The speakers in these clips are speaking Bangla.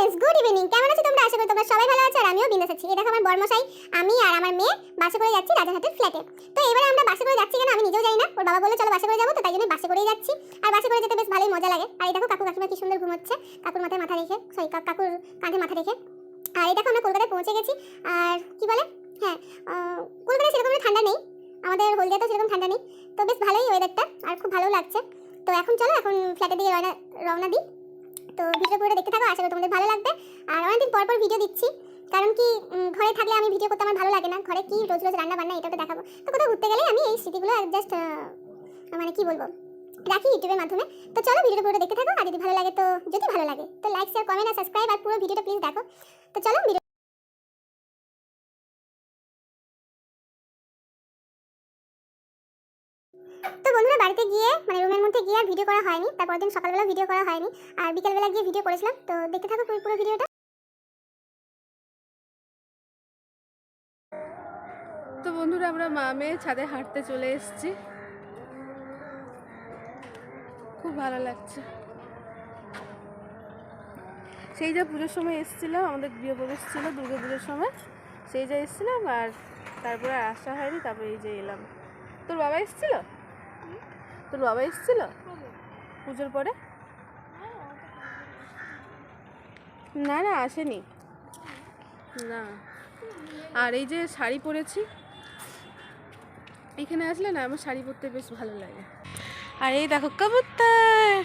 ফ্রেন্ডস গুড ইভিনিং কেমন আছো তোমরা? আশা করি তোমরা সবাই ভালো আছো আর আমিও বিন্দাস আছি। দেখো আমার বর্মশাই, আমি আর আমার মেয়ে বাসে করে যাচ্ছি রাজারহাটের ফ্ল্যাটে তো এবারে আমরা বাসে করে যাচ্ছি কেন? আমি নিজেও জানি না। ওর বাবা বলে চলো বাসে করে যাব। তো তাই জন্য বাসে করেই যাচ্ছি। আর বাসে করে যেতে বেশ ভালোই মজা লাগে। আর এই দেখো কাকু, কাকিমা কি সুন্দর ঘুমোচ্ছে কাকুর মাথায় মাথা রেখে সরি কাকুর কাঁধে মাথা রেখে। আর এই দেখো আমরা কলকাতায় পৌঁছে গেছি। আর কি বলে? হ্যাঁ কলকাতায় সেরকম ঠান্ডা নেই। আমাদের হলদিয়াতেও সেরকম ঠান্ডা নেই। তো বেশ ভালোই ওয়েদারটা আর খুব ভালো লাগছে। তো এখন চলো, এখন ফ্ল্যাটের দিকে রওনা রওনা দিই। তো ভিডিও পুরো দেখতে থাকো, আশা করি তোমাদের ভালো লাগবে। আর অনেকদিন পর পর ভিডিও দিচ্ছি। কারণ কি ঘরে থাকলে আমি ভিডিও করতে আমার ভালো লাগে না। ঘরে কি রোজ রোজ রান্না বান্না, এটাও তো দেখাবো। তো কোথাও ঘুরতে গেলে আমি এই স্মৃতিগুলো জাস্ট মানে কি বলব, রাখি ইউটিউবের মাধ্যমে। তো চলো ভিডিওটা পুরো দেখতে থাকো, আর যদি ভালো লাগে তো, যদি ভালো লাগে, তো লাইক শেয়ার কমেন্ট আর সাবস্ক্রাইব আর পুরো ভিডিওটা প্লিজ দেখো। তো চলো বাড়িতে গিয়ে মানে রুমের মধ্যে গিয়ে আর ভিডিও করা হয়নি। তারপর দিন সকালবেলা ভিডিও করা হয়নি। আর বিকেলবেলা গিয়ে ভিডিও করেছিলাম। তো দেখতে থাকো পুরো ভিডিওটা তো বন্ধুরা, আমরা মা মেয়ে ছাদে হাঁটতে চলে এসেছি। খুব ভালো লাগছে। সেই যা পুজোর সময় এসেছিলাম, আমাদের গৃহপ্রবেশ ছিল, দুর্গা পুজোর সময়। সেই যা এসেছিলাম আর তারপরে আসা হয়নি, তারপরে এই যে এলাম। তোর বাবা এসেছিল? তোর বাবা এসেছিল? পুজোর পরে? না না, আসেনি। না। আর এই যে শাড়ি পরেছি, এখানে আসলে না, আমার শাড়ি পরতে বেশ ভালো লাগে। আর এই দেখো, কবুতর!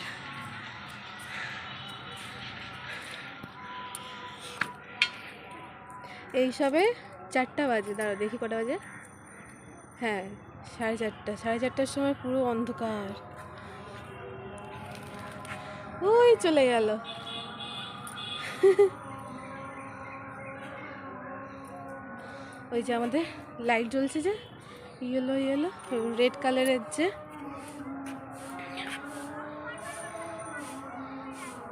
এই সবে চারটা বাজে দাঁড়া দেখি কটা বাজে। হ্যাঁ। সাড়ে চারটা, সাড়ে চারটার সময় পুরো অন্ধকার। ওই চলে গেল। ওই যে আমাদের লাইট জ্বলছে যে, ইয়েলো ইয়েলো, রেড কালারের যে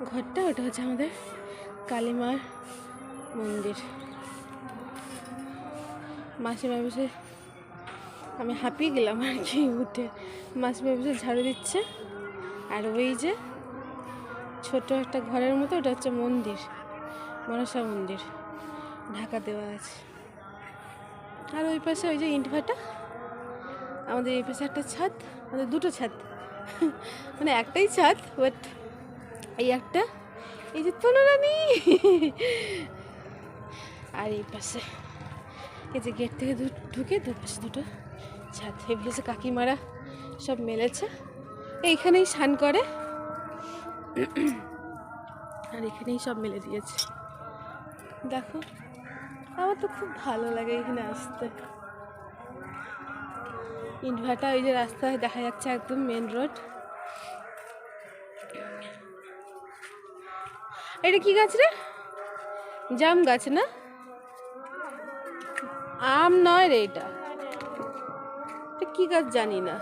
ঘরটা, ওটা হচ্ছে আমাদের কালীমার মন্দির। মাসিমা বসে আমি হাঁপিয়ে গেলাম আর কি উঠে। মাসিমা বসে ঝাড়ু দিচ্ছে? আর ওই যে ছোট একটা ঘরের মতো, ওটা হচ্ছে মন্দির, মনসা মন্দির, ঢাকা দেওয়া আছে। আর ওই পাশে ওই যে ইটভাটা, আমাদের এই পাশে একটা ছাদ, আমাদের দুটো ছাদ। মানে একটাই ছাদ বাট এই একটা, এই যে তুলনানি আর এই পাশে এই যে গেট থেকে ঢুকে দু পাশে দুটো ছাদ পাশে কাকিমারা, সব মেলেছে। এইখানেই স্নান করে। আর এখানেই সব মেলে দিয়েছে। দেখো, আমার তো খুব ভালো লাগে এখানে আসতে। ইনভার্টার ওই যে রাস্তায় দেখা যাচ্ছে একদম মেন রোড এটা কি গাছ রে? জাম গাছ না? আম নয় রে এটা। কি গাছ জানি না।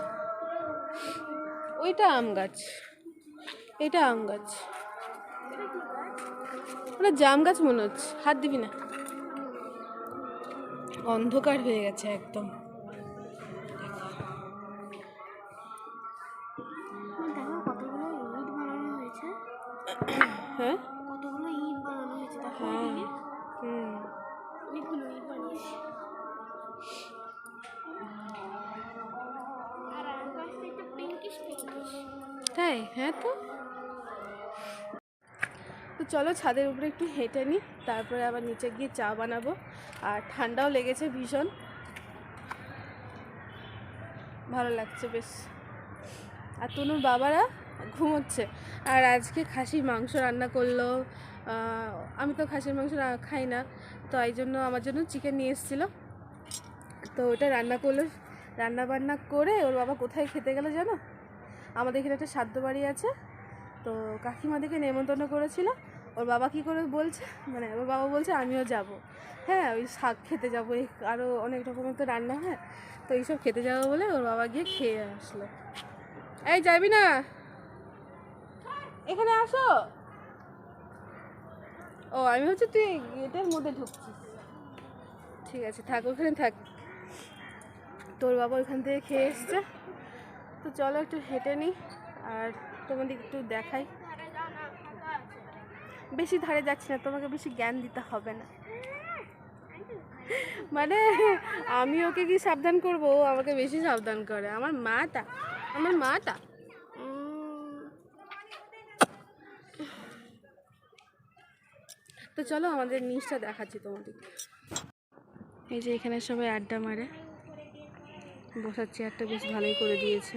ওইটা আম গাছ। এটা আম গাছ। ওটা জাম গাছ মনে হচ্ছে। হাত দিবি না। অন্ধকার হয়ে গেছে একদম। তাই? হ্যাঁ তো। তো চলো ছাদের উপরে একটু হেঁটে নিই তারপরে আবার নিচে গিয়ে চা বানাবো। আর ঠান্ডাও লেগেছে ভীষণ। ভালো লাগছে বেশ। আর তনুর বাবারা ঘুমোচ্ছে। আর আজকে খাসির মাংস রান্না করল। আমি তো খাসির মাংস খাই না। তো এই জন্য আমার জন্য চিকেন নিয়ে এসেছিল। তো ওটা রান্না করল রান্না বান্না করে ওর বাবা কোথায় খেতে গেলো জানো? আমাদের এখানে একটা শ্রাদ্ধ বাড়ি আছে। তো কাকিমাদেরকে নেমন্তন্ন করেছিল। ওর বাবা কি করে বলছে? মানে ওর বাবা বলছে, আমিও যাব। হ্যাঁ ওই শাক খেতে যাব। এই আরও অনেক রকমের তো রান্না হয়। তো এইসব খেতে যাব বলে ওর বাবা গিয়ে খেয়ে আসলো। এই যাবি না? এখানে আসো। ও, আমি হচ্ছে তুই গেটের মধ্যে ঢুকছিস। ঠিক আছে, থাক, ওখানে থাক। তোর বাবা ওইখান থেকে খেয়ে এসছে। তো চলো একটু হেঁটে নিই আর তোমাদের একটু দেখাই। বেশি ধারে যাচ্ছি না, তোমাকে বেশি জ্ঞান দিতে হবে না। মানে আমি ওকে কি সাবধান করব? ও আমাকে বেশি সাবধান করে। আমার মাটা আমার মাটা। তো চলো আমাদের নিচটা দেখাচ্ছি তোমাদের। এই যে এখানে সবাই আড্ডা মারে। বসার চেয়ারটা বেশ ভালোই করে দিয়েছে।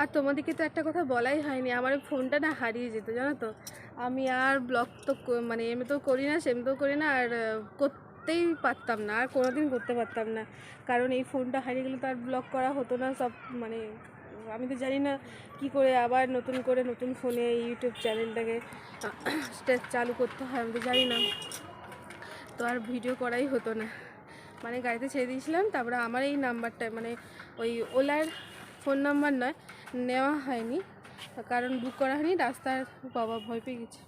আর তোমাদেরকে তো একটা কথা বলাই হয়নি, আমার ওই ফোনটা না হারিয়ে যেত, জানো তো? আমি আর ব্লগ তো মানে এমনি তো করি না সেমনি তো করি না, আর করতেই পারতাম না, আর কোনো দিন করতে পারতাম না। কারণ এই ফোনটা হারিয়ে গেলে তো আর ব্লগ করা হতো না, সব মানে আমি তো জানি না কি করে আবার নতুন করে নতুন ফোনে ইউটিউব চ্যানেলটাকে চালু করতে হয়, আমি তো জানি না। তো আর ভিডিও করাই হতো না। মানে গাড়িতে ছেড়ে দিয়েছিলাম, তারপরে আমার এই নাম্বারটা মানে ওই ওলার ফোন নাম্বার নয়, নেওয়া হয়নি। কারণ বুক করা হয়নি, রাস্তার বাবা ভয় পেয়ে গেছে।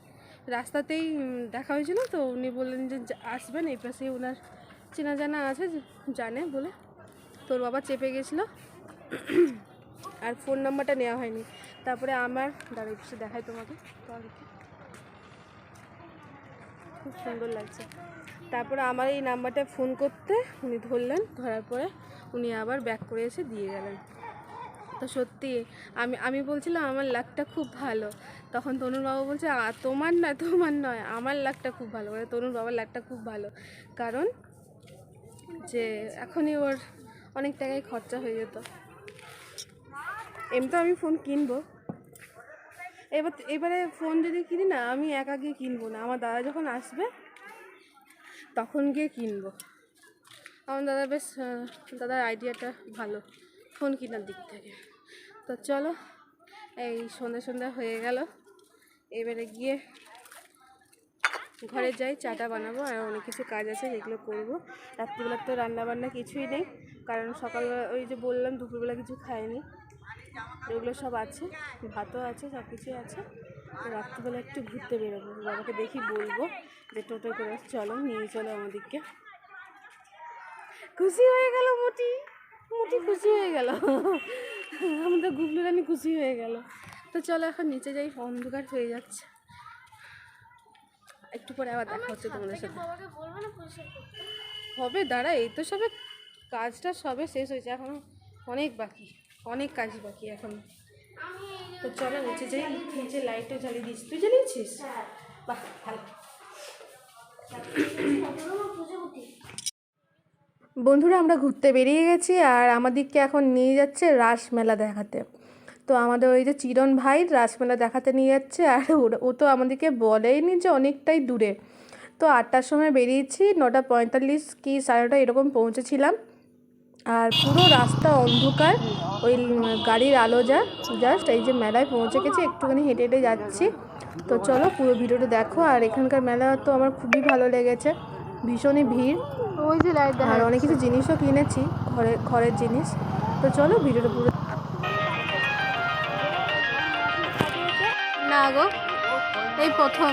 রাস্তাতেই দেখা হয়েছিল তো উনি বললেন যে আসবেন এই পাশে ওনার চেনা জানা আছে জানে বলে। তোর বাবা চেপে গেছিল আর ফোন নাম্বারটা নেওয়া হয়নি। তারপরে আমার দাঁড়া একটু দেখাই তোমাকে খুব সুন্দর লাগছে। তারপরে আমার এই নাম্বারটা ফোন করতে উনি ধরলেন, ধরার পরে উনি আবার ব্যাক করে এসে দিয়ে গেলেন। তো সত্যি আমি আমি বলছিলাম আমার লাকটা খুব ভালো। তখন তনুর বাবা বলছে "আ, তোমার না তোমার নয় আমার লাকটা খুব ভালো। মানে তনুর বাবার লাকটা খুব ভালো। কারণ যে এখনই ওর অনেক টাকায় খরচা হয়ে যেত। এমনি আমি ফোন কিনবো। এবার এবারে ফোন যদি কিনি না আমি একা গিয়ে কিনবো না। আমার দাদা যখন আসবে তখন গিয়ে কিনবো। আমার দাদা বেশ দাদার আইডিয়াটা ভালো। ফোন কেনার দিক থেকে। তো চলো, এই সন্ধ্যা সন্ধ্যা হয়ে গেল। এবারে গিয়ে ঘরে যাই, চাটা বানাবো, আর অনেক কিছু কাজ আছে যেগুলো করব। রাত্রিবেলা তো রান্না বান্না কিছুই নেই, কারণ সকালবেলা ওই যে বললাম, দুপুরবেলা কিছু খাইনি। এগুলো সব আছে, ভাতও আছে, সব কিছুই আছে। রাত্রিবেলা একটু ঘুরতে বেরোবো, বাবাকে দেখি বলব যে টোটো করে চলো, নিয়ে চলো আমাদেরকে। খুশি হয়ে গেল মোটি। মোটি খুশি হয়ে গেল। আমাদের গুগলি রানি খুশি হয়ে গেল। তো চলো এখন নিচে যাই, অন্ধকার হয়ে যাচ্ছে। একটু পরে আবার দেখা হচ্ছে তোমাদের সাথে। হবে, দাঁড়া, এই তো সবে কাজটা সবে শেষ হয়েছে, এখন অনেক বাকি, অনেক কাজ বাকি এখন। তো চলো নিচে যাই, নিচে লাইটটা জ্বালিয়ে দিয়েছি। তুই জ্বালিয়েছিস? বাহ, ভালো। বন্ধুরা, আমরা ঘুরতে বেরিয়ে গেছি আর আমাদেরকে এখন নিয়ে যাচ্ছে রাসমেলা দেখাতে। তো আমাদের ওই যে চিরন ভাই রাসমেলা দেখাতে নিয়ে যাচ্ছে আর ও তো আমাদেরকে বলেইনি যে অনেকটাই দূরে। তো আটটার সময় বেরিয়েছি, নটা পঁয়তাল্লিশ কি সাড়ে নটা এরকম পৌঁছেছিলাম। আর পুরো রাস্তা অন্ধকার, ওই গাড়ির আলো যা জাস্ট এই যে মেলায় পৌঁছে গেছি, একটুখানি হেঁটে হেঁটে যাচ্ছি। তো চলো পুরো ভিডিওটা দেখো আর এখানকার মেলা তো আমার খুবই ভালো লেগেছে, ভীষণই ভিড়। ওই যে লাইট আর অনেক কিছু জিনিসও কিনেছি ঘরে ঘরের জিনিস। তো চলো ভিডিওটা পুরো না গো এই প্রথম।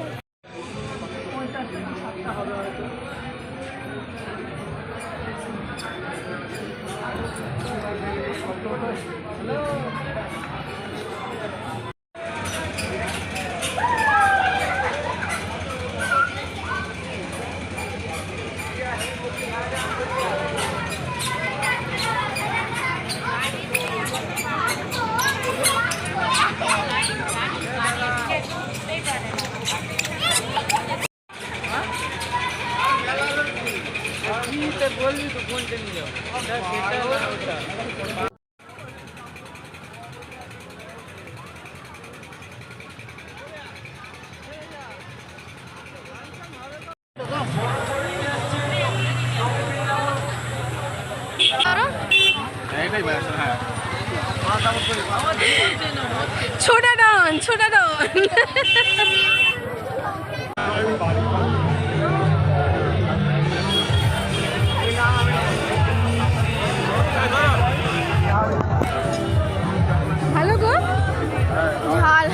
ছোটা ডন ছোটা ডন ভালো গো? ঝাল।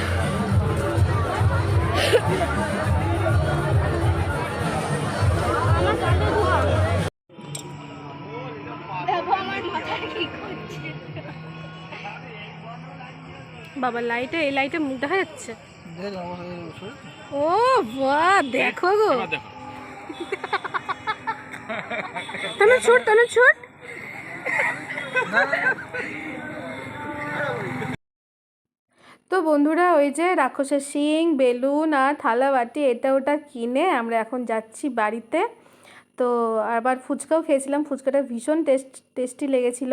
বাবা লাইটে এই লাইটে মুখ দেখা যাচ্ছে? ও বাহ দেখো গো। তাহলে ছোট তাহলে ছোট। তো বন্ধুরা ওই যে রাক্ষসের শিং বেলুন আর থালা বাটি এটা ওটা কিনে আমরা এখন যাচ্ছি বাড়িতে। তো আবার ফুচকাও খেয়েছিলাম ফুচকাটা ভীষণ টেস্ট টেস্টি লেগেছিল।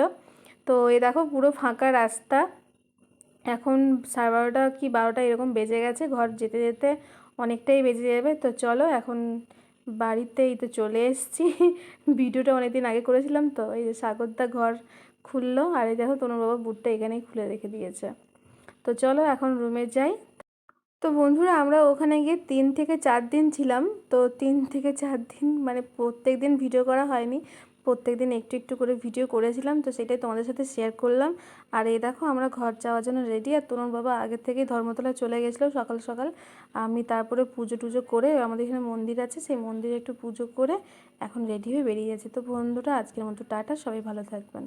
তো এ দেখো পুরো ফাঁকা রাস্তা। এখন সাড়ে বারোটা কি বারোটা এরকম বেজে গেছে, ঘর যেতে যেতে অনেকটাই বেজে যাবে। তো চলো এখন বাড়িতেই তো চলে এসেছি। ভিডিওটা অনেকদিন আগে করেছিলাম তো, এই যে সাগরদা ঘর খুললো, আর এই দেখো তনুর বাবা বুটটা এখানেই খুলে রেখে দিয়েছে। তো চলো এখন রুমে যাই। তো বন্ধুরা, আমরা ওখানে গিয়ে তিন থেকে চার দিন ছিলাম। তো তিন থেকে চার দিন মানে প্রত্যেক দিন ভিডিও করা হয়নি। প্রত্যেক দিন একটু একটু করে ভিডিও করেছিলাম, তো সেটাই তোমাদের সাথে শেয়ার করলাম। আর এই দেখো, আমরা ঘর যাওয়ার জন্য রেডি আর তরুণ বাবা আগের থেকেই ধর্মতলায় চলে গেছিল সকাল সকাল। আমি তারপরে পুজো টুজো করে আমাদের এখানে মন্দির আছে, সেই মন্দিরে একটু পুজো করে এখন রেডি হয়ে বেরিয়ে যাচ্ছি তো বন্ধুরা, আজকের মতো টাটা, সবাই ভালো থাকবেন।